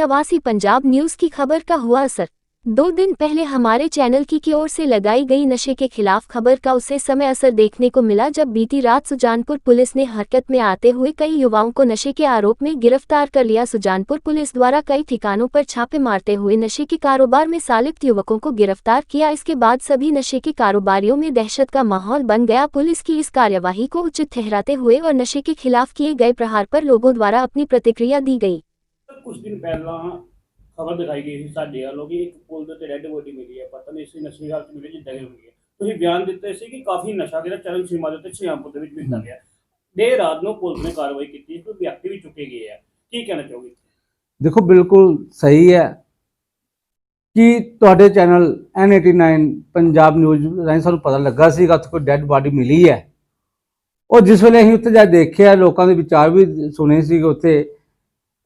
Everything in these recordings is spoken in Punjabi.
नवासी पंजाब न्यूज़ की खबर का हुआ असर। दो दिन पहले हमारे चैनल की की ओर से लगाई गई नशे के खिलाफ खबर का उसे समय असर देखने को मिला जब बीती रात सुजानपुर पुलिस ने हरकत में आते हुए कई युवाओं को नशे के आरोप में गिरफ़्तार कर लिया। सुजानपुर पुलिस द्वारा कई ठिकानों पर छापे मारते हुए नशे के कारोबार में सालिप्त युवकों को गिरफ़्तार किया। इसके बाद सभी नशे के कारोबारियों में दहशत का माहौल बन गया। पुलिस की इस कार्यवाही को उचित ठहराते हुए और नशे के खिलाफ किए गए प्रहार पर लोगों द्वारा अपनी प्रतिक्रिया दी गई। ਕੁਝ ਦਿਨ ਪਹਿਲਾਂ ਖਬਰ ਦਿਖਾਈ ਗਈ ਸੀ ਸਾਡੇ ਵੱਲੋਂ ਕਿ ਇੱਕ ਪੁਲ ਦੇ ਉੱਤੇ ਡੈੱਡ ਬੋਡੀ ਮਿਲੀ ਹੈ, ਪਤਾ ਨਹੀਂ ਇਸੇ ਨਸ਼ੇ ਹਾਲਤ ਮਿਲੀ ਜਿੱਦਾਂ ਕਿ ਹੋਈ ਹੈ। ਤੁਸੀਂ ਬਿਆਨ ਦਿੱਤੇ ਸੀ ਕਿ ਕਾਫੀ ਨਸ਼ਾ ਜਿਹੜਾ ਚਰਨ ਸੀਮਾ ਦੇ ਉੱਤੇ ਛਿਆਮਪੁਰ ਦੇ ਵਿੱਚ ਮਿਲਦਾ ਗਿਆ ਦੇਰ ਰਾਤ ਨੂੰ ਪੁਲਿਸ ਨੇ ਕਾਰਵਾਈ ਕੀਤੀ ਕੋਈ ਵਿਅਕਤੀ ਵੀ ਚੁੱਕੇ ਗਏ ਆ। ਕੀ ਕਹਿਣਾ ਚਾਹੋਗੇ? ਦੇਖੋ, ਬਿਲਕੁਲ ਸਹੀ ਹੈ ਕਿ ਤੁਹਾਡੇ ਚੈਨਲ N89 ਪੰਜਾਬ ਨਿਊਜ਼ ਰਾਹੀਂ ਸਾਨੂੰ ਪਤਾ ਲੱਗਾ ਸੀਗਾ ਉੱਥੇ ਕੋਈ ਡੈੱਡ ਬਾਡੀ ਮਿਲੀ ਹੈ। ਉਹ ਜਿਸ ਵੇਲੇ ਅਸੀਂ ਉੱਥੇ ਜਾ ਦੇਖਿਆ, ਲੋਕਾਂ ਦੇ ਵਿਚਾਰ ਵੀ ਸੁਣੇ ਸੀਗੇ ਉੱਥੇ।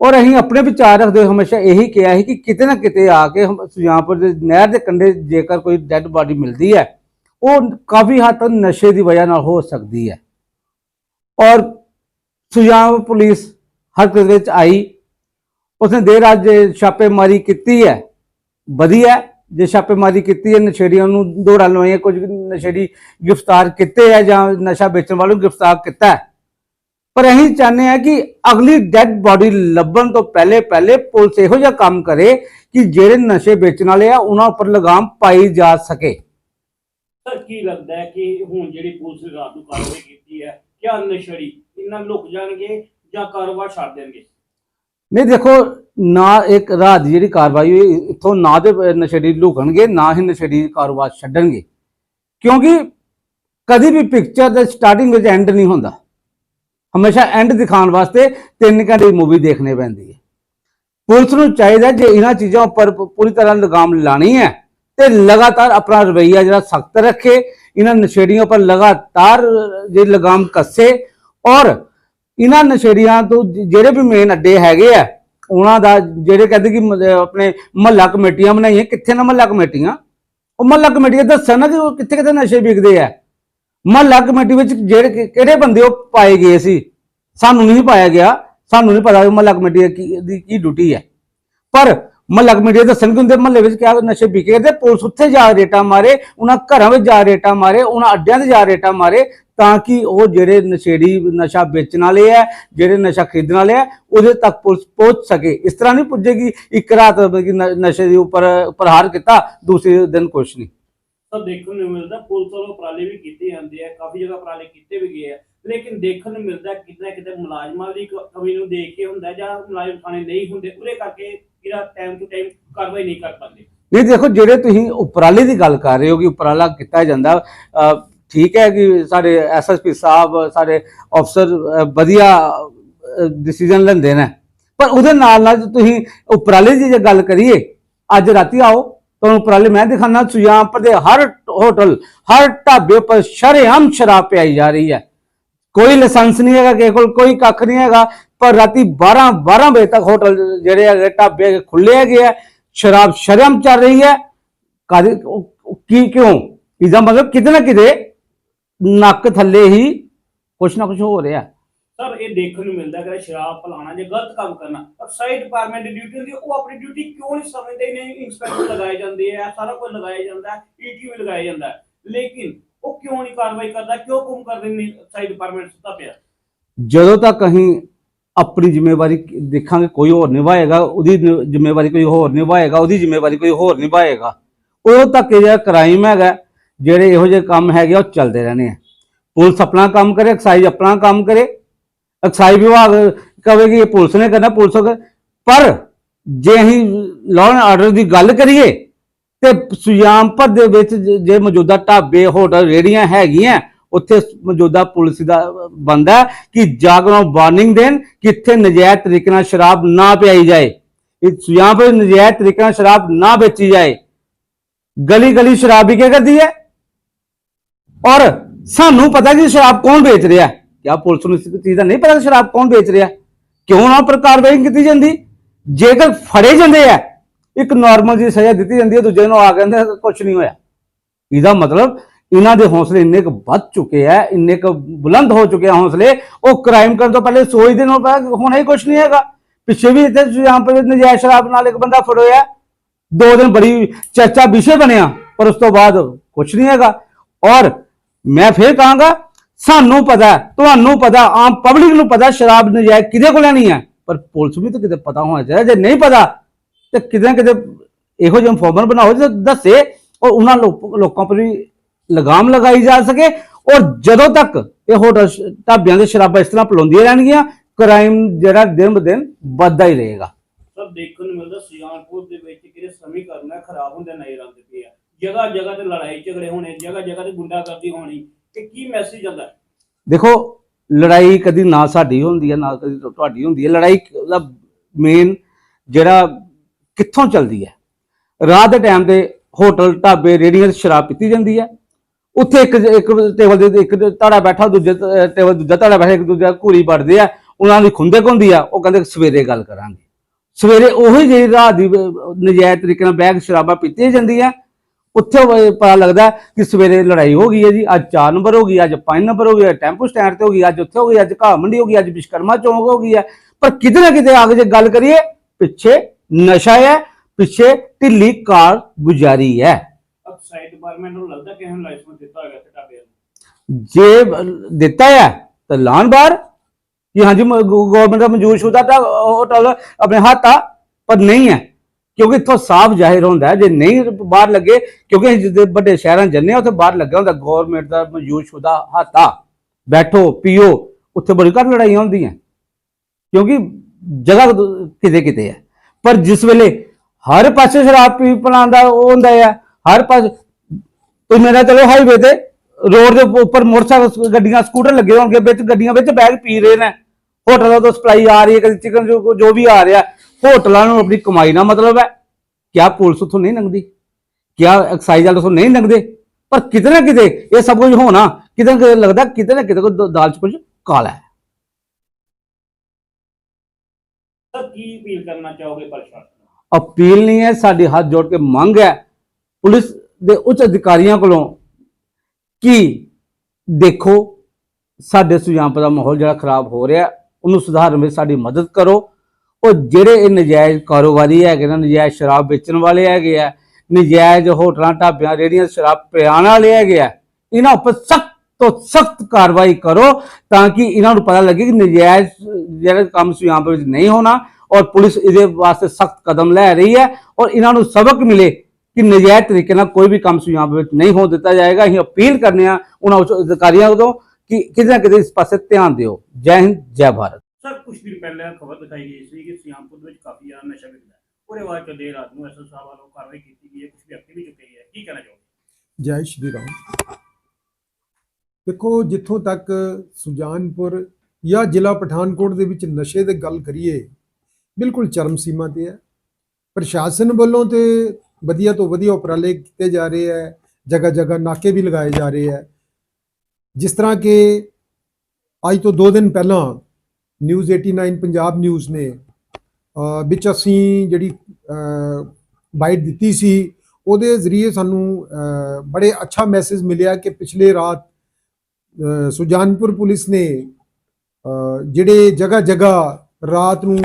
ਔਰ ਅਸੀਂ ਆਪਣੇ ਵਿਚਾਰ ਰੱਖਦੇ ਹੋਏ ਹਮੇਸ਼ਾ ਇਹੀ ਕਿਹਾ ਸੀ ਕਿ ਕਿਤੇ ਨਾ ਕਿਤੇ ਆ ਕੇ ਹਮ- ਸੁਜਾਨਪੁਰ ਦੇ ਨਹਿਰ ਦੇ ਕੰਢੇ ਜੇਕਰ ਕੋਈ ਡੈੱਡ ਬਾਡੀ ਮਿਲਦੀ ਹੈ, ਉਹ ਕਾਫੀ ਹੱਦ ਤੱਕ ਨਸ਼ੇ ਦੀ ਵਜ੍ਹਾ ਨਾਲ ਹੋ ਸਕਦੀ ਹੈ। ਔਰ ਸੁਜਾਨਪੁਰ ਪੁਲਿਸ ਹਰਕਤ ਵਿੱਚ ਆਈ, ਉਸਨੇ ਦੇਰ ਰਾਤ ਜੇ ਛਾਪੇਮਾਰੀ ਕੀਤੀ ਹੈ, ਵਧੀਆ ਜੇ ਛਾਪੇਮਾਰੀ ਕੀਤੀ ਹੈ, ਨਸ਼ੇੜੀਆਂ ਨੂੰ ਦੌੜਾ ਲਵਾਈਆਂ, ਕੁਝ ਨਸ਼ੇੜੀ ਗ੍ਰਿਫਤਾਰ ਕੀਤੇ ਹੈ ਜਾਂ ਨਸ਼ਾ ਵੇਚਣ ਵਾਲੇ ਗ੍ਰਿਫਤਾਰ ਕੀਤਾ ਹੈ। ਪਰ ਅਸੀਂ ਚਾਹੁੰਦੇ ਹਾਂ ਕਿ ਅਗਲੀ ਡੈੱਡ ਬਾਡੀ ਲੱਭਣ ਤੋਂ ਪਹਿਲੇ ਪਹਿਲੇ ਪੁਲਿਸ ਇਹੋ ਜਿਹਾ ਕੰਮ ਕਰੇ ਕਿ ਜਿਹੜੇ ਨਸ਼ੇ ਵੇਚਣ ਵਾਲੇ ਆ ਉਹਨਾਂ ਉੱਪਰ ਲਗਾਮ ਪਾਈ ਜਾ ਸਕੇ। ਸਰ ਕੀ ਲੱਗਦਾ ਹੈ ਕਿ ਹੁਣ ਜਿਹੜੀ ਪੁਲਿਸ ਰਾਤ ਨੂੰ ਕਾਰਵਾਈ ਕੀਤੀ ਹੈ ਕਿਆ ਨਸ਼ੜੀ ਇੰਨਾ ਲੁਕ ਜਾਣਗੇ ਜਾਂ ਕਾਰੋਬਾਰ ਛੱਡ ਦੇਣਗੇ? ਨਹੀਂ ਦੇਖੋ ਨਾ ਇੱਕ ਰਾਤ ਦੀ ਜਿਹੜੀ ਕਾਰਵਾਈ ਹੋਈ ਇੱਥੋਂ ਨਾ ਤੇ ਨਸ਼ੇੜੀ ਲੁਕਣਗੇ ਨਾ ਹੀ ਨਸ਼ੇੜੀ ਕਾਰੋਬਾਰ ਛੱਡਣਗੇ। ਕਿਉਂਕਿ ਕਦੀ ਵੀ ਪਿਕਚਰ ਦਾ ਸਟਾਰਟਿੰਗ ਵਿੱਚ ਐਂਡ ਨਹੀਂ ਹੁੰਦਾ। ਹਮੇਸ਼ਾ ਐਂਡ ਦਿਖਾਉਣ ਵਾਸਤੇ 3 ਘੰਟੇ ਦੀ ਮੂਵੀ ਦੇਖਣੀ ਪੈਂਦੀ ਹੈ। ਪੁਲਿਸ ਨੂੰ ਚਾਹੀਦਾ ਜੇ ਇਹਨਾਂ ਚੀਜ਼ਾਂ ਉੱਪਰ ਪੂਰੀ ਤਰ੍ਹਾਂ ਲਗਾਮ ਲਾਣੀ ਹੈ, ਤੇ ਲਗਾਤਾਰ ਆਪਣਾ ਰਵੱਈਆ ਜਿਹੜਾ ਸਖਤ ਰੱਖੇ, ਇਹਨਾਂ ਨਸ਼ੇੜੀਆਂ ਉੱਪਰ ਲਗਾਤਾਰ ਜੇ ਲਗਾਮ ਕੱਸੇ, ਔਰ ਇਹਨਾਂ ਨਸ਼ੇੜੀਆਂ ਤੋਂ ਜਿਹੜੇ ਵੀ ਮੇਨ ਅੱਡੇ ਹੈਗੇ ਆ, ਉਹਨਾਂ ਦਾ ਜਿਹੜੇ ਕਹਿੰਦੇ ਕਿ ਆਪਣੇ ਮਹੱਲਾ ਕਮੇਟੀਆਂ ਬਣਾਈਆਂ, ਕਿੱਥੇ ਨਾ ਮਹੱਲਾ ਕਮੇਟੀਆਂ? ਉਹ ਮਹੱਲਾ ਕਮੇਟੀਆਂ ਦੱਸਣ ਨਾ ਕਿ ਉਹ ਕਿੱਥੇ ਕਿੱਥੇ ਨਸ਼ੇ ਵਿਕਦੇ ਆ। ਮਹੱਲਾ ਕਮੇਟੀ ਵਿੱਚ ਜਿਹੜੇ ਕਿ- ਕਿਹੜੇ ਬੰਦੇ ਉਹ ਪਾਏ ਗਏ ਸੀ? ਸਾਨੂੰ ਨਹੀਂ ਪਾਇਆ ਗਿਆ। ਸਾਨੂੰ ਨਹੀਂ ਪਤਾ ਮਹੱਲਾ ਕਮੇਟੀ ਦੀ ਕੀ- ਦੀ ਕੀ ਡਿਊਟੀ ਹੈ। ਪਰ ਮਹੱਲਾ ਕਮੇਟੀ ਦੇ ਦੱਸਣ ਕਿ ਹੁੰਦੇ ਮਹੱਲੇ ਵਿੱਚ ਕਿਆ ਨਸ਼ੇ ਵਿਕੇ ਤੇ ਪੁਲਿਸ ਉੱਥੇ ਜਾ ਰੇਟਾ ਮਾਰੇ, ਉਹਨਾਂ ਘਰਾਂ ਵਿੱਚ ਜਾ ਰੇਟਾ ਮਾਰੇ, ਉਹਨਾਂ ਅੱਡਿਆਂ ਤੇ ਜਾ ਰੇਟਾ ਮਾਰੇ ਤਾਂ ਕਿ ਉਹ ਜਿਹੜੇ ਨਸ਼ੇੜੀ ਨਸ਼ਾ ਵੇਚਣ ਵਾਲੇ ਆ, ਜਿਹੜੇ ਨਸ਼ਾ ਖਰੀਦਣ ਵਾਲੇ ਆ, ਉਹਦੇ ਤੱਕ ਪੁਲਿਸ ਪਹੁੰਚ ਸਕੇ। ਇਸ ਤਰ੍ਹਾਂ ਨਹੀਂ ਪੁੱਜੇਗੀ। ਇੱਕ ਰਾਤ ਮਤਲਬ ਕਿ ਨ- ਨਸ਼ੇ ਦੇ ਉੱਪਰ ਪ੍ਰਹਾਰ ਕੀਤਾ, ਦੂਸਰੇ ਦਿਨ ਕੁਛ ਨਹੀਂ। ਤਾਂ ਦੇਖਣ ਨੂੰ ਮਿਲਦਾ ਪੁਲਿਸ ਵੱਲੋਂ ਉਪਰਾਲੇ ਵੀ ਕੀਤੇ ਜਾਂਦੇ ਆ, ਕਾਫੀ ਜਗ੍ਹਾ ਉਪਰਾਲੇ ਕੀਤੇ ਵੀ ਗਏ ਆ। ਲੇਕਿਨ ਦੇਖਣ ਨੂੰ ਮਿਲਦਾ ਕਿਤੇ ਕਿਤੇ ਮੁਲਾਜ਼ਮਾਂ ਦੀ ਕਮੀ ਨੂੰ ਦੇਖ ਕੇ ਹੁੰਦਾ ਜਾਂ ਮੁਲਾਜ਼ਮ ਥਾਣੇ ਨਹੀਂ ਹੁੰਦੇ, ਉਹਦੇ ਕਰਕੇ ਜਿਹੜਾ ਟਾਈਮ ਟੂ ਟਾਈਮ ਕਾਰਵਾਈ ਨਹੀਂ ਕਰ ਪਾਉਂਦੇ। ਨਹੀਂ, ਦੇਖੋ, ਜਿਹੜੇ ਤੁਸੀਂ ਉਪਰਾਲੇ ਦੀ ਗੱਲ ਕਰ ਰਹੇ ਹੋ ਕਿ ਉਪਰਾਲਾ ਕੀਤਾ ਜਾਂਦਾ ਠੀਕ ਹੈ ਕਿ ਸਾਡੇ ਐਸਐਸਪੀ ਸਾਹਿਬ, ਸਾਡੇ ਅਫਸਰ ਵਧੀਆ ਡਿਸੀਜਨ ਲੈਂਦੇ ਨੇ। ਪਰ ਉਹਦੇ ਨਾਲ ਨਾਲ ਤੁਸੀਂ ਉਪਰਾਲੇ ਦੀ ਜੇ ਗੱਲ ਕਰੀਏ, ਅੱਜ ਰਾਤੀ ਆਓ। ਤੁਹਾਨੂੰ ਉਪਰਾਲੇ ਮੈਂ ਦਿਖਾਣਾ ਸੁਜਾਨਪੁਰ ਦੇ ਹਰ ਹੋਟਲ, ਹਰ ਢਾਬੇ ਉੱਪਰ ਸ਼ਰੇਆਮ ਸ਼ਰਾਬ ਪਿਆਈ ਜਾ ਰਹੀ ਹੈ। ਕੋਈ ਲਾਇਸੈਂਸ ਨਹੀਂ ਹੈਗਾ, ਕਿਸੇ ਕੋਲ ਕੋਈ ਕੱਖ ਨਹੀਂ ਹੈਗਾ, ਪਰ ਰਾਤੀ 12 12 ਵਜੇ ਤੱਕ ਹੋਟਲ ਜਿਹੜੇ ਹੈਗੇ, ਢਾਬੇ ਹੈਗੇ ਖੁੱਲੇ ਹੈਗੇ ਆ। ਸ਼ਰਾਬ ਸ਼ਰਮ ਚੱਲ ਰਹੀ ਹੈ। ਕਾਦੀ ਕੀ ਕਿਉਂ? ਇਹਦਾ ਮਤਲਬ ਕਿਤੇ ਨਾ ਕਿਤੇ ਨੱਕ ਥੱਲੇ ਹੀ ਕੁਛ ਨਾ ਕੁਛ ਹੋ ਰਿਹਾ। ਸਰ ਇਹ ਦੇਖਣ ਨੂੰ ਮਿਲਦਾ ਕਿ ਸ਼ਰਾਬ ਪਲਾਣਾ ਜੇ ਗਲਤ ਕੰਮ ਕਰਨਾ ਐਕਸਾਈਜ਼ ਡਿਪਾਰਟਮੈਂਟ ਦੀ ਡਿਊਟੀ ਹੁੰਦੀ ਹੈ, ਉਹ ਆਪਣੀ ਡਿਊਟੀ ਕਿਉਂ ਨਹੀਂ ਸਮਝਦੇ? ਨੇ ਇੰਸਪੈਕਟਰ ਲਗਾਏ ਜਾਂਦੇ ਆ ਸਾਰਾ ਕੁਝ ਲਗਾਇਆ ਜਾਂਦਾ ਈਟੀਓ ਲਗਾਇਆ ਜਾਂਦਾ ਹੈ। ਲੇਕਿਨ ਉਹ ਕਿਉਂ ਨਹੀਂ ਕਾਰਵਾਈ ਕਰਦਾ? ਕਿਉਂ ਕੁਮ ਕਰਦੇ ਨਹੀਂ ਐਕਸਾਈਜ਼ ਡਿਪਾਰਟਮੈਂਟ ਸੁੱਤਾ ਪਿਆ? ਜਦੋਂ ਤੱਕ ਅਸੀਂ ਆਪਣੀ ਜ਼ਿੰਮੇਵਾਰੀ ਦੇਖਾਂਗੇ ਕੋਈ ਹੋਰ ਨਿਭਾਏਗਾ ਉਹਦੀ ਨਿ- ਜ਼ਿੰਮੇਵਾਰੀ ਕੋਈ ਹੋਰ ਨਿਭਾਏਗਾ ਉਹਦੀ ਜ਼ਿੰਮੇਵਾਰੀ ਕੋਈ ਹੋਰ ਨਿਭਾਏਗਾ। ਉਦੋਂ ਤੱਕ ਇਹ ਜਿਹੜਾ ਕ੍ਰਾਈਮ ਹੈਗਾ ਜਿਹੜੇ ਇਹੋ ਜਿਹੇ ਕੰਮ ਹੈਗੇ ਆ, ਉਹ ਚੱਲਦੇ ਰਹਿਣੇ ਆ। ਪੁਲਿਸ ਆਪਣਾ ਕੰਮ ਕਰੇ ਐਕਸਾਈਜ਼ ਆਪਣਾ ਕੰਮ ਕਰੇ ਐਕਸਾਈਜ਼ ਵਿਭਾਗ ਕਹੇ ਕਿ ਇਹ ਪੁਲਿਸ ਨੇ ਕਰਨਾ, ਪੁਲਿਸ ਕਰੇ ਪਰ ਜੇ ਅਸੀਂ ਲਾਅ ਐਂਡ ਆਰਡਰ ਦੀ ਗੱਲ ਕਰੀਏ, ਤੇ ਸੁਜਾਨਪੁਰ ਦੇ ਵਿੱਚ ਜੇ ਮੌਜੂਦਾ ਢਾਬੇ, ਹੋਟਲ ਰੇੜੀਆਂ ਹੈਗੀਆਂ, ਉੱਥੇ ਮੌਜੂਦਾ ਪੁਲਿਸ ਦਾ ਬੰਦਾ ਕਿ ਜਾਗਰੋਂ ਵਾਰਨਿੰਗ ਦੇਣ ਕਿ ਇੱਥੇ ਨਜਾਇਜ਼ ਤਰੀਕੇ ਨਾਲ ਸ਼ਰਾਬ ਨਾ ਪਿਆਈ ਜਾਏ। ਇਹ ਸੁਜਾਨਪੁਰ ਨਜਾਇਜ਼ ਤਰੀਕੇ ਨਾਲ ਸ਼ਰਾਬ ਨਾ ਵੇਚੀ ਜਾਏ। ਗਲੀ ਗਲੀ ਸ਼ਰਾਬ ਵਿਕੇ ਕਰਦੀ ਹੈ। ਔਰ ਸਾਨੂੰ ਪਤਾ ਕਿ ਸ਼ਰਾਬ ਕੌਣ ਵੇਚ ਰਿਹਾ ਕਿਆ ਪੁਲਿਸ ਨੂੰ ਇਸ ਚੀਜ਼ ਦਾ ਨਹੀਂ ਪਤਾ ਕਿ ਸ਼ਰਾਬ ਕੌਣ ਵੇਚ ਰਿਹਾ? ਕਿਉਂ ਨਾ ਪਰ ਕਾਰਵਾਈ ਕੀਤੀ ਜਾਂਦੀ? ਜੇਕਰ ਫੜੇ ਜਾਂਦੇ ਆ, ਇੱਕ ਨਾਰਮਲ ਜੀ ਸਜ਼ਾ ਦਿੱਤੀ ਜਾਂਦੀ ਹੈ, ਦੂਜੇ ਨੂੰ ਆ ਕਹਿੰਦੇ ਕੁਝ ਨਹੀਂ ਹੋਇਆ। ਇਹਦਾ ਮਤਲਬ ਇਹਨਾਂ ਦੇ ਹੌਸਲੇ ਇੰਨੇ ਕੁ ਵੱਧ ਚੁੱਕੇ ਆ, ਇੰਨੇ ਕੁ ਬੁਲੰਦ ਹੋ ਚੁੱਕੇ ਆ ਹੌਸਲੇ, ਉਹ ਕ੍ਰਾਈਮ ਕਰਨ ਤੋਂ ਪਹਿਲੇ ਸੋਚਦੇ ਨੇ ਪਹਿਲਾਂ ਹੁਣ ਇਹ ਕੁਝ ਨਹੀਂ ਹੈਗਾ। ਪਿੱਛੇ ਵੀ ਇੱਥੇ ਸੁਜਾਨਪੁਰ ਵਿੱਚ ਨਜਾਇਜ਼ ਸ਼ਰਾਬ ਨਾਲ ਇੱਕ ਬੰਦਾ ਫੜੋਇਆ ਦੋ ਦਿਨ ਬੜੀ ਚਰਚਾ ਵਿਸ਼ੇ ਬਣਿਆ, ਪਰ ਉਸ ਤੋਂ ਬਾਅਦ ਕੁਝ ਨਹੀਂ ਹੈਗਾ। ਔਰ ਮੈਂ ਫੇਰ ਕਹਾਂਗਾ ਸਾਨੂੰ ਪਤਾ ਤੁਹਾਨੂੰ ਪਤਾ, ਆਮ ਪਬਲਿਕ ਨੂੰ ਪਤਾ, ਸ਼ਰਾਬ ਨਜਾਇਜ਼ ਕਿਹਦੇ ਕੋਲ ਨਹੀਂ ਹੈ? ਪਰ ਪੁਲਿਸ ਵੀ ਤਾਂ ਕਿਤੇ ਪਤਾ ਹੋਣਾ ਚਾਹੀਦਾ, ਜੇ ਨਹੀਂ ਪਤਾ, ਤੇ ਕਿਤੇ ਕਿਤੇ ਇਹੋ ਜਿਹੇ ਇਨਫੋਰਮਰ ਬਣਾਓ ਜੇ ਦੱਸੇ ਔਰ ਉਹਨਾਂ ਲੋਕਾਂ ਪਰ ਵੀ ਲਗਾਮ ਲਗਾਈ ਜਾ ਸਕੇ ਔਰ ਜਦੋਂ ਤੱਕ ਇਹ ਹੋਟਲ ਢਾਬਿਆਂ ਦੇ ਸ਼ਰਾਬਾਂ ਇਸ ਤਰ੍ਹਾਂ ਪਲਾਉਂਦੀਆਂ ਰਹਿਣਗੀਆਂ ਕ੍ਰਾਈਮ ਜਿਹੜਾ ਦਿਨ ਬ ਵੱਧਦਾ ਹੀ ਰਹੇਗਾ। ਸਭ ਦੇਖਣ ਨੂੰ ਮਿਲਦਾ ਸੁਜਾਨਪੁਰ ਦੇ ਵਿੱਚ ਕਿਹੜੇ ਸਮੀਕਰਨ ਖਰਾਬ ਹੁੰਦੇ ਨਜ਼ਰ ਆਉਂਦੇ ਪਏ ਆ। ਜਗ੍ਹਾ ਜਗ੍ਹਾ ਤੇ ਲੜਾਈ ਝਗੜੇ ਹੋਣੇ ਜਗ੍ਹਾ ਜਗ੍ਹਾ ਤੇ ਗੁੰਡਾਗਰਦੀ ਹੋਣੀ ਇਹ ਕੀ ਮੈਸੇਜ ਜਾਂਦਾ ਹੈ? ਦੇਖੋ ਲੜਾਈ ਕਦੀ ਨਾ ਸਾਡੀ ਹੁੰਦੀ ਹੈ ਨਾ ਕਦੀ ਤੁਹਾਡੀ ਹੁੰਦੀ ਹੈ। ਲੜਾਈ ਦਾ ਮੇਨ ਜਿਹੜਾ ਕਿੱਥੋਂ ਚੱਲਦੀ ਹੈ? ਰਾਤ ਦੇ ਟਾਈਮ ਤੇ ਹੋਟਲ ਢਾਬੇ ਰੇੜੀਆਂ 'ਤੇ ਸ਼ਰਾਬ ਪੀਤੀ ਜਾਂਦੀ ਹੈ। ਉੱਥੇ ਇੱਕ ਇੱਕ ਟੇਬਲ ਦੇ ਇੱਕ ਧੜਾ ਬੈਠਾ ਦੂਜੇ ਟੇਬਲ ਦੂਜਾ ਧੜਾ ਬੈਠਾ ਇੱਕ ਦੂਜਾ ਘੂਰੀ ਵੜਦੇ ਆ। ਉਹਨਾਂ ਦੀ ਖੁੰਦਕ ਹੁੰਦੀ ਆ ਉਹ ਕਹਿੰਦੇ ਸਵੇਰੇ ਗੱਲ ਕਰਾਂਗੇ। ਸਵੇਰੇ ਉਹੀ ਜਿਹੜੀ ਰਾਤ ਦੀ ਅਹ, ਨਜਾਇਜ਼ ਤਰੀਕੇ ਨਾਲ ਬੈਗ ਸ਼ਰਾਬਾਂ ਪੀਤੀਆਂ ਜਾਂਦੀਆਂ। ਉੱਥੇ ਪਤਾ ਲੱਗਦਾ ਕਿ ਸਵੇਰੇ ਲੜਾਈ ਹੋ ਗਈ ਹੈ ਜੀ ਅੱਜ 4 ਨੰਬਰ ਹੋ ਗਈ ਅੱਜ 5 ਨੰਬਰ ਹੋ ਗਈ ਅੱਜ ਟੈਂਪੂ ਸਟੈਂਡ ਤੇ ਹੋ ਗਈ ਅੱਜ ਉੱਥੇ ਹੋ ਗਈ ਅੱਜ ਘਾਹ ਮੰਡੀ ਹੋ ਗਈ ਅੱਜ ਵਿਸ਼ਕਰਮਾ ਚੌਂਕ ਹੋ ਗਈ ਹੈ। ਪਰ ਕਿਤੇ ਨਾ ਕਿਤੇ ਆ ਕੇ ਜੇ ਗੱਲ ਕਰੀਏ ਪਿੱਛੇ ਨਸ਼ਾ ਹੈ ਪਿੱਛੇ ਢਿੱਲੀ ਕਾਰ ਗੁਜ਼ਾਰੀ ਹੈ। ਐਕਸਾਈਜ਼ ਡਿਪਾਰਟਮੈਂਟ ਨੂੰ ਲੱਗਦਾ ਕਿ ਹੁਣ ਲਾਇਸੈਂਸ ਦਿੱਤਾ ਹੋਇਆ ਤੇ ਢਾਬਿਆਂ ਨੂੰ। ਜੇ ਦਿੱਤਾ ਹੈ ਤਾਂ ਲਾਣ ਬਾਹਰ। ਕਿ ਹਾਂਜੀ ਗਵਰਨਮੈਂਟ ਦਾ ਮਨਜ਼ੂਰ ਸ਼ੁਦਾ ਤਾਂ ਹੋਟਲ ਆਪਣੇ ਹੱਥ ਆ ਪਰ ਨਹੀਂ ਹੈ। ਕਿਉਂਕਿ ਇੱਥੋਂ ਸਾਫ਼ ਜ਼ਾਹਿਰ ਹੁੰਦਾ ਹੈ। ਜੇ ਨਹੀਂ ਬਾਹਰ ਲੱਗੇ, ਕਿਉਂਕਿ ਅਸੀਂ ਵੱਡੇ ਸ਼ਹਿਰਾਂ 'ਚ ਜੰਨੇ ਉੱਥੇ ਬਾਹਰ ਲੱਗਾ ਹੁੰਦਾ ਗਵਰਨਮੈਂਟ ਦਾ ਮਨਜ਼ੂਰ ਸ਼ੁਦਾ ਬੈਠੋ, ਪੀਓ, ਉੱਥੇ ਬੜੀ ਘੱਟ ਲੜਾਈਆਂ ਹੁੰਦੀਆਂ। ਕਿਉਂਕਿ ਜਗ੍ਹਾ ਕਿਤੇ ਕਿਤੇ ਹੈ। ਪਰ ਜਿਸ ਵੇਲੇ ਹਰ ਪਾਸੇ ਸ਼ਰਾਬ ਪੀ ਪਲਾਉਣ ਦਾ ਉਹ ਹੁੰਦਾ ਹੈ, ਹਰ ਪਾਸੇ ਤੁਸੀਂ ਮੇਰਾ ਚਲੋ ਹਾਈਵੇ ਤੇ ਰੋਡ ਦੇ ਉੱਪਰ ਮੋਟਰਸਾਈਕਲ, ਗੱਡੀਆਂ ਸਕੂਟਰ ਲੱਗੇ ਹੋਣਗੇ, ਵਿੱਚ ਗੱਡੀਆਂ ਵਿੱਚ ਬੈਗ ਪੀ ਰਹੇ ਨੇ। ਹੋਟਲਾਂ ਤੋਂ ਸਪਲਾਈ ਆ ਰਹੀ ਹੈ, ਕਦੇ ਚਿਕਨ ਜੋ ਵੀ ਆ ਰਿਹਾ। ਹੋਟਲਾਂ ਨੂੰ ਆਪਣੀ ਕਮਾਈ ਨਾਲ ਮਤਲਬ ਹੈ ਕਿਆ ਪੁਲਿਸ ਉੱਥੋਂ ਨਹੀਂ ਲੰਘਦੀ ਕਿਆ ਐਕਸਾਈਜ਼ ਵਾਲੇ ਉੱਥੋਂ ਨਹੀਂ ਲੰਘਦੇ ਪਰ ਕਿਤੇ ਨਾ ਕਿਤੇ ਇਹ ਸਭ ਕੁਝ ਹੋਣਾ ਕਿਤੇ ਨਾ ਕਿਤੇ ਲੱਗਦਾ ਕਿਤੇ ਨਾ ਕਿਤੇ ਕੋਈ ਦਾਲ ਚ ਕੁਝ ਕਾਲਾ ਹੈ ਸਰ ਕੀ ਅਪੀਲ ਕਰਨਾ ਚਾਹੋਗੇ ਪ੍ਰਸ਼ਾਸਨ ਨੂੰ? ਅਪੀਲ ਨਹੀਂ ਹੈ ਸਾਡੀ ਹੱਥ ਜੋੜ ਕੇ ਮੰਗ ਹੈ ਪੁਲਿਸ ਦੇ ਉੱਚ ਅਧਿਕਾਰੀਆਂ ਕੋਲੋਂ ਕਿ ਦੇਖੋ ਸਾਡੇ ਸੁਜਾਨਪੁਰ ਦਾ ਮਾਹੌਲ ਜਿਹੜਾ ਖਰਾਬ ਹੋ ਰਿਹਾ ਉਹਨੂੰ ਸੁਧਾਰਨ ਵਿੱਚ ਸਾਡੀ ਮਦਦ ਕਰੋ ਉਹ ਜਿਹੜੇ ਇਹ ਨਜਾਇਜ਼ ਕਾਰੋਬਾਰੀ ਹੈਗੇ ਨੇ, ਨਜਾਇਜ਼ ਸ਼ਰਾਬ ਵੇਚਣ ਵਾਲੇ ਹੈਗੇ ਆ, ਨਜਾਇਜ਼ ਹੋਟਲਾਂ, ਢਾਬਿਆਂ, ਰੇਹੜੀਆਂ, ਸ਼ਰਾਬ ਪਿਆਣ ਵਾਲੇ ਹੈਗੇ ਆ, ਇਹਨਾਂ ਉੱਪਰ ਸਖਤ ਤੋਂ ਸਖਤ ਕਾਰਵਾਈ ਕਰੋ ਤਾਂ ਕਿ ਇਹਨਾਂ ਨੂੰ ਪਤਾ ਲੱਗੇ ਕਿ ਨਜਾਇਜ਼ ਜਿਹੜਾ ਕੰਮ ਸੁਜਾਨਪੁਰ ਵਿੱਚ ਨਹੀਂ ਹੋਣਾ ਔਰ ਪੁਲਿਸ ਇਹਦੇ ਵਾਸਤੇ ਸਖਤ ਕਦਮ ਲੈ ਰਹੀ ਹੈ ਔਰ ਇਹਨਾਂ ਨੂੰ ਸਬਕ ਮਿਲੇ ਕਿ ਨਜਾਇਜ਼ ਤਰੀਕੇ ਨਾਲ ਕੋਈ ਵੀ ਕੰਮ ਸੁਜਾਨਪੁਰ ਵਿੱਚ ਨਹੀਂ ਹੋਣ ਦਿੱਤਾ ਜਾਏਗਾ। ਅਸੀਂ ਅਪੀਲ ਕਰਨੇ ਆ ਉਹਨਾਂ ਉੱਚ ਅਧਿਕਾਰੀਆਂ ਤੋਂ ਕਿ ਕਿਤੇ ਨਾ ਕਿਤੇ ਇਸ ਪਾਸੇ ਧਿਆਨ ਦਿਓ। ਜੈ ਹਿੰਦ, ਜੈ ਭਾਰਤ। ਸਰ ਕੁਝ ਦਿਨ ਪਹਿਲਾਂ ਖਬਰ ਦਿਖਾਈ ਗਈ ਸੀ ਕਿ ਸਿਆਮਪੁਰ ਦੇ ਵਿੱਚ ਕਾਫੀ ਜ਼ਿਆਦਾ ਨਸ਼ਾ ਵਿਕਦਾ ਉਹਦੇ ਬਾਅਦ ਚ ਦੇਰ ਰਾਤ ਨੂੰ ਐਸਐਸ ਸਾਹਿਬ ਵੱਲੋਂ ਕਾਰਵਾਈ ਕੀਤੀ ਗਈ ਹੈ ਕੁਝ ਵਿਅਕਤੀ ਵੀ ਚੁੱਕੇ ਗਏ ਹੈ। ਕੀ ਕਹਿਣਾ ਚਾਹੋਗੇ? ਜੈ ਸ਼੍ਰੀ ਰਾਮ। ਦੇਖੋ, ਜਿੱਥੋਂ ਤੱਕ ਸੁਜਾਨਪੁਰ ਜਾਂ ਜ਼ਿਲ੍ਹਾ ਪਠਾਨਕੋਟ ਦੇ ਵਿੱਚ ਨਸ਼ੇ ਦੀ ਗੱਲ ਕਰੀਏ, ਬਿਲਕੁਲ ਚਰਮ ਸੀਮਾ ਤੇ ਹੈ। ਪ੍ਰਸ਼ਾਸਨ ਵੱਲੋਂ ਤੇ ਵਧੀਆ ਤੋਂ ਵਧੀਆ ਉਪਰਾਲੇ ਕੀਤੇ ਜਾ ਰਹੇ ਹੈ ਜਗ੍ਹਾ ਜਗ੍ਹਾ ਨਾਕੇ ਵੀ ਲਗਾਏ ਜਾ ਰਹੇ ਹੈ। ਜਿਸ ਤਰ੍ਹਾਂ ਕਿ ਅੱਜ ਤੋਂ 2 ਦਿਨ ਪਹਿਲਾਂ ਨਿਊਜ਼ 89 ਪੰਜਾਬ ਨਿਊਜ਼ ਨੇ ਵਿੱਚ ਅਸੀਂ ਜਿਹੜੀ ਬਾਈਟ ਦਿੱਤੀ ਸੀ, ਉਹਦੇ ਜ਼ਰੀਏ ਸਾਨੂੰ ਬੜੇ ਅੱਛਾ ਮੈਸੇਜ ਮਿਲਿਆ ਕਿ ਪਿਛਲੇ ਰਾਤ ਸੁਜਾਨਪੁਰ ਪੁਲਿਸ ਨੇ ਜਿਹੜੇ ਜਗ੍ਹਾ ਜਗ੍ਹਾ ਰਾਤ ਨੂੰ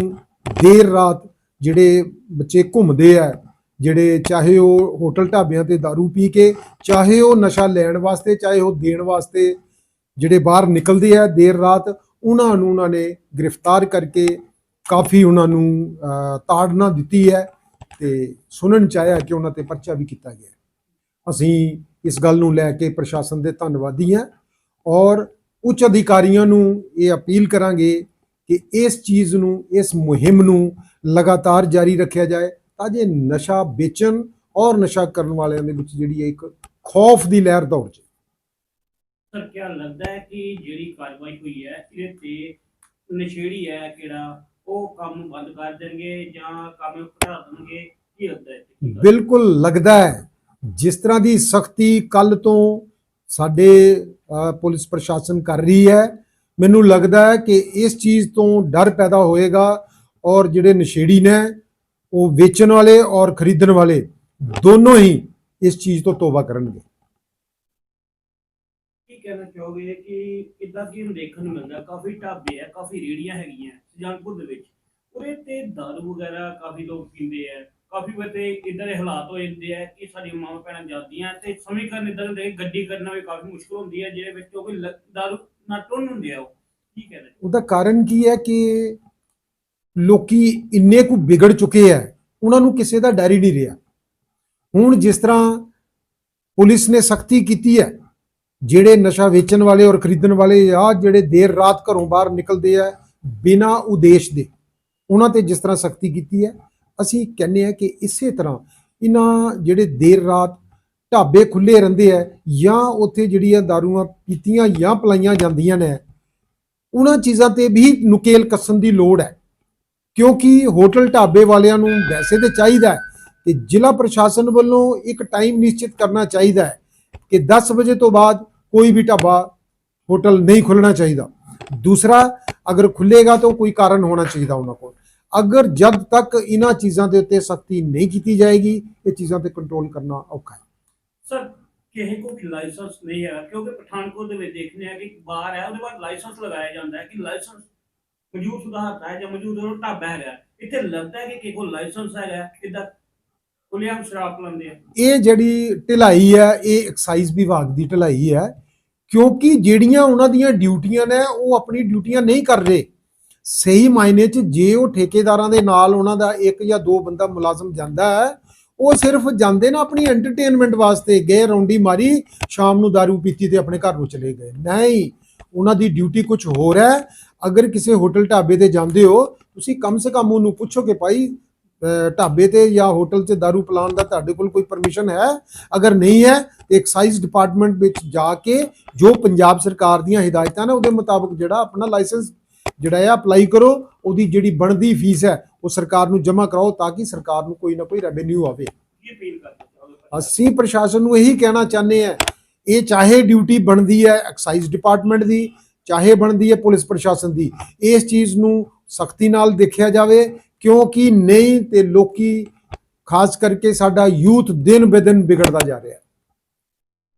ਦੇਰ ਰਾਤ ਜਿਹੜੇ ਬੱਚੇ ਘੁੰਮਦੇ ਆ, ਜਿਹੜੇ ਚਾਹੇ ਉਹ ਹੋਟਲ ਢਾਬਿਆਂ ਤੇ दारू ਪੀ ਕੇ, ਚਾਹੇ ਉਹ ਨਸ਼ਾ ਲੈਣ ਵਾਸਤੇ, ਚਾਹੇ ਉਹ ਦੇਣ ਵਾਸਤੇ ਜਿਹੜੇ ਬਾਹਰ ਨਿਕਲਦੇ ਆ, ਦੇਰ ਰਾਤ ਉਹਨਾਂ ਨੂੰ ਉਹਨਾਂ ਨੇ ਗ੍ਰਿਫਤਾਰ ਕਰਕੇ ਕਾਫੀ ਉਹਨਾਂ ਨੂੰ ਤਾੜਨਾ ਦਿੱਤੀ ਹੈ ਤੇ ਸੁਣਨ ਚ ਆਇਆ ਕਿ ਉਹਨਾਂ ਤੇ ਪਰਚਾ ਵੀ ਕੀਤਾ ਗਿਆ ਅਸੀਂ ਇਸ ਗੱਲ ਨੂੰ ਲੈ ਕੇ ਪ੍ਰਸ਼ਾਸਨ ਦੇ ਧੰਨਵਾਦੀ ਹਾਂ ਔਰ ਉੱਚ ਅਧਿਕਾਰੀਆਂ ਨੂੰ ਇਹ ਅਪੀਲ ਕਰਾਂਗੇ ਕਿ ਇਸ ਚੀਜ਼ ਨੂੰ, ਇਸ ਮੁਹਿੰਮ ਨੂੰ ਲਗਾਤਾਰ ਜਾਰੀ ਰੱਖਿਆ ਜਾਏ ਤਾਂ ਜੇ ਨਸ਼ਾ ਵੇਚਣ ਔਰ ਨਸ਼ਾ ਕਰਨ ਵਾਲਿਆਂ ਦੇ ਵਿੱਚ ਜਿਹੜੀ ਹੈ ਇੱਕ ਖੌਫ ਦੀ ਲਹਿਰ ਦੌੜ ਜੇ ਸਰ ਕੀ ਲੱਗਦਾ ਹੈ ਕਿ ਜਿਹੜੀ ਕਾਰਵਾਈ ਹੋਈ ਹੈ, ਇਹਦੇ ਤੇ ਨਸ਼ੇੜੀ ਹੈ ਕਿਹੜਾ? ਉਹ ਕੰਮ ਨੂੰ ਬੰਦ ਕਰ ਦੇਣਗੇ ਜਾਂ ਕੰਮ ਘਟਾ ਦੇਣਗੇ? ਕੀ ਲੱਗਦਾ ਹੈ ਬਿਲਕੁਲ ਲੱਗਦਾ ਹੈ। ਜਿਸ ਤਰ੍ਹਾਂ ਦੀ ਸਖਤੀ ਕੱਲ ਤੋਂ ਸਾਡੇ ਪੁਲਿਸ ਪ੍ਰਸ਼ਾਸਨ ਕਰ ਰਹੀ ਹੈ, ਮੈਨੂੰ ਲੱਗਦਾ ਹੈ ਕਿ ਇਸ ਚੀਜ਼ ਤੋਂ ਡਰ ਪੈਦਾ ਹੋਏਗਾ ਔਰ ਜਿਹੜੇ ਨਸ਼ੇੜੀ ਨੇ, ਉਹ ਵੇਚਣ ਵਾਲੇ ਔਰ ਖਰੀਦਣ ਵਾਲੇ ਦੋਨੋਂ ਹੀ ਇਸ ਚੀਜ਼ ਤੋਂ ਤੋਬਾ ਕਰਨਗੇ। ਕਹਿਣਾ ਚਾਹੋਗੇ ਕਿ ਇਦਾਂ ਕੀ ਹੁਣ ਦੇਖਣ ਨੂੰ ਮਿਲਦਾ? ਕਾਫੀ ਢਾਬੇ ਹੈ ਕਾਫੀ ਰੇੜੀਆਂ ਹੈਗੀਆਂ ਸੁਜਾਨਪੁਰ ਦੇ ਵਿੱਚ। ਉਹਦੇ ਤੇ ਦਾਰੂ ਵਗੈਰਾ ਕਾਫੀ ਲੋਕ ਪੀਂਦੇ ਆ। ਕਾਫੀ ਵਾਰ ਇਦਾਂ ਦੇ ਹਾਲਾਤ ਹੋ ਜਾਂਦੇ ਆ ਕਿ ਸਾਡੀ ਮਾਵਾਂ ਭੈਣਾਂ ਜਾਂਦੀਆਂ ਤੇ ਸਮੀਕਰਨ ਇਦਾਂ ਦੇ ਗੱਡੀ ਕਰਨਾ ਵੀ ਕਾਫੀ ਮੁਸ਼ਕਲ ਹੁੰਦੀ ਹੈ ਜਿਹਦੇ ਵਿੱਚ ਕਿਉਂਕਿ ਦਾਰੂ ਨਾ ਟੁੰਨ ਹੁੰਦੇ ਆ ਉਹ। ਕੀ ਕਹਿੰਦੇ ਉਹਦਾ ਕਾਰਨ ਕੀ ਹੈ ਕਿ ਲੋਕੀ ਇੰਨੇ ਕੁ ਵਿਗੜ ਚੁੱਕੇ ਹੈ ਉਹਨਾਂ ਨੂੰ ਕਿਸੇ ਦਾ ਡਰ ਹੀ ਨਹੀਂ ਰਿਹਾ। ਹੁਣ ਜਿਸ ਤਰ੍ਹਾਂ ਪੁਲਿਸ ਨੇ ਸਖਤੀ ਕੀਤੀ ਹੈ ਜਿਹੜੇ ਨਸ਼ਾ ਵੇਚਣ ਵਾਲੇ ਔਰ ਖਰੀਦਣ ਵਾਲੇ ਆ, ਜਿਹੜੇ ਦੇਰ ਰਾਤ ਘਰੋਂ ਬਾਹਰ ਨਿਕਲਦੇ ਆ, ਬਿਨਾਂ ਉਦੇਸ਼ ਦੇ, ਉਹਨਾਂ ਤੇ ਜਿਸ ਤਰ੍ਹਾਂ ਸਖਤੀ ਕੀਤੀ ਹੈ, ਅਸੀਂ ਕਹਿੰਦੇ ਆ ਕਿ ਇਸੇ ਤਰ੍ਹਾਂ ਇਹਨਾਂ ਜਿਹੜੇ ਦੇਰ ਰਾਤ ਢਾਬੇ ਖੁੱਲੇ ਰਹਿੰਦੇ ਆ ਜਾਂ ਉੱਥੇ ਜਿਹੜੀਆਂ ਦਾਰੂਆਂ ਪੀਤੀਆਂ ਜਾਂ ਪਲਾਈਆਂ ਜਾਂਦੀਆਂ ਨੇ, ਉਹਨਾਂ ਚੀਜ਼ਾਂ ਤੇ ਵੀ ਨੁਕੇਲ ਕੱਸਣ ਦੀ ਲੋੜ ਹੈ। ਕਿਉਂਕਿ ਹੋਟਲ ਢਾਬੇ ਵਾਲਿਆਂ ਨੂੰ ਵੈਸੇ ਤੇ ਚਾਹੀਦਾ ਹੈ ਕਿ ਜ਼ਿਲ੍ਹਾ ਪ੍ਰਸ਼ਾਸਨ ਵੱਲੋਂ ਇੱਕ ਟਾਈਮ ਨਿਸ਼ਚਿਤ ਕਰਨਾ ਚਾਹੀਦਾ ਹੈ ਕਿ 10 ਵਜੇ ਤੋਂ ਬਾਅਦ ਕੋਈ ਵੀ ਢਾਬਾ ਹੋਟਲ ਨਹੀਂ ਖੁੱਲਣਾ ਚਾਹੀਦਾ ਦੂਸਰਾ ਅਗਰ ਖੁੱਲੇਗਾ ਤਾਂ ਕੋਈ ਕਾਰਨ ਹੋਣਾ ਚਾਹੀਦਾ ਉਹਨਾਂ ਕੋਲ ਅਗਰ ਜਦ ਤੱਕ ਇਹਨਾਂ ਚੀਜ਼ਾਂ ਦੇ ਉੱਤੇ ਸਖਤੀ ਨਹੀਂ ਕੀਤੀ ਜਾਏਗੀ ਇਹ ਚੀਜ਼ਾਂ ਤੇ ਕੰਟਰੋਲ ਕਰਨਾ ਔਖਾ ਹੈ ਸਰ ਕਿਸੇ ਕੋ ਲਾਇਸੈਂਸ ਨਹੀਂ ਹੈ ਕਿਉਂਕਿ ਪਠਾਨਕੋਟ ਦੇ ਵਿੱਚ ਦੇਖਦੇ ਆ ਕਿ ਬਾਹਰ ਹੈ ਉਹਦੇ ਬਾਅਦ ਲਾਇਸੈਂਸ ਲਗਾਇਆ ਜਾਂਦਾ ਹੈ ਕਿ ਲਾਇਸੈਂਸ ਮੌਜੂਦ ਸੁਧਾਰਤਾ ਹੈ ਜਾਂ ਮੌਜੂਦ ਉਹ ਢਾਬਾ ਹੈਗਾ ਇੱਥੇ ਲੱਗਦਾ ਹੈ ਕਿ ਕਿਸੇ ਕੋਲ ਲਾਇਸੈਂਸ ਹੈਗਾ ਇਦਾਂ ਖੁੱਲ੍ਹੇਆਮ ਸ਼ਰਾਬ ਪਲਾਉਂਦੇ ਆ। ਇਹ ਜਿਹੜੀ ਢਿਲਾਈ ਹੈ, ਇਹ ਐਕਸਾਈਜ਼ ਵਿਭਾਗ ਦੀ ਢਿਲਾਈ ਹੈ, ਕਿਉਂਕਿ ਜਿਹੜੀਆਂ ਉਹਨਾਂ ਦੀਆਂ ਡਿਊਟੀਆਂ ਨੇ, ਉਹ ਆਪਣੀ ਡਿਊਟੀਆਂ ਨਹੀਂ ਕਰ ਰਹੇ। ਸਹੀ ਮਾਇਨੇ 'ਚ ਜੇ ਉਹ ਠੇਕੇਦਾਰਾਂ ਦੇ ਨਾਲ ਉਹਨਾਂ ਦਾ ਇੱਕ ਜਾਂ ਦੋ ਬੰਦਾ ਮੁਲਾਜ਼ਮ ਜਾਂਦਾ ਹੈ, ਉਹ ਸਿਰਫ ਜਾਂਦੇ ਨਾ ਆਪਣੀ ਐਂਟਰਟੇਨਮੈਂਟ ਵਾਸਤੇ, ਗਏ ਰੌਂਡੀ ਮਾਰੀ, ਸ਼ਾਮ ਨੂੰ दारू ਪੀਤੀ ਤੇ ਆਪਣੇ ਘਰ ਨੂੰ ਚਲੇ ਗਏ। ਨਹੀਂ, ਉਹਨਾਂ ਦੀ ਡਿਊਟੀ ਕੁਝ ਹੋਰ ਹੈ। ਅਗਰ ਕਿਸੇ ਹੋਟਲ ਢਾਬੇ ਤੇ ਜਾਂਦੇ ਹੋ, ਤੁਸੀਂ ਕਮ ਸੇ ਕਮ ਉਹਨੂੰ ਪੁੱਛੋ ਕਿ ਭਾਈ ਢਾਬੇ ਤੇ ਜਾਂ ਹੋਟਲ 'ਚ दारू ਪਿਲਾਉਣ ਦਾ ਤੁਹਾਡੇ ਕੋਲ ਕੋਈ ਪਰਮਿਸ਼ਨ ਹੈ? ਅਗਰ ਨਹੀਂ ਹੈ, ਤੇ ਐਕਸਾਈਜ਼ ਡਿਪਾਰਟਮੈਂਟ ਵਿੱਚ ਜਾ ਕੇ ਜੋ ਪੰਜਾਬ ਸਰਕਾਰ ਦੀਆਂ ਹਦਾਇਤਾਂ ਨੇ, ਉਹਦੇ ਮੁਤਾਬਕ ਜਿਹੜਾ ਆਪਣਾ ਲਾਇਸੈਂਸ ਜਿਹੜਾ ਹੈ ਅਪਲਾਈ ਕਰੋ। ਉਹਦੀ ਜਿਹੜੀ ਬਣਦੀ ਫੀਸ ਹੈ, ਉਹ ਸਰਕਾਰ ਨੂੰ ਜਮ੍ਹਾਂ ਕਰਾਓ ਤਾਂ ਕਿ ਸਰਕਾਰ ਨੂੰ ਕੋਈ ਨਾ ਕੋਈ ਰੈਵਨਿਊ ਆਵੇ। ਅਸੀਂ ਪ੍ਰਸ਼ਾਸਨ ਨੂੰ ਇਹੀ ਕਹਿਣਾ ਚਾਹੁੰਦੇ ਆ ਇਹ ਚਾਹੇ ਡਿਊਟੀ ਬਣਦੀ ਹੈ ਐਕਸਾਈਜ਼ ਡਿਪਾਰਟਮੈਂਟ ਦੀ, ਚਾਹੇ ਬਣਦੀ ਹੈ ਪੁਲਿਸ ਪ੍ਰਸ਼ਾਸਨ ਦੀ, ਇਸ ਚੀਜ਼ ਨੂੰ ਸਖਤੀ ਨਾਲ ਦੇਖਿਆ ਜਾਵੇ। ਕਿਉਂਕਿ ਨਹੀਂ ਤੇ ਲੋਕੀ ਖਾਸ ਕਰਕੇ ਸਾਡਾ ਯੂਥ ਦਿਨ ਬੇ ਦਿਨ ਵਿਗੜਦਾ ਜਾ ਰਿਹਾ ਹੈ।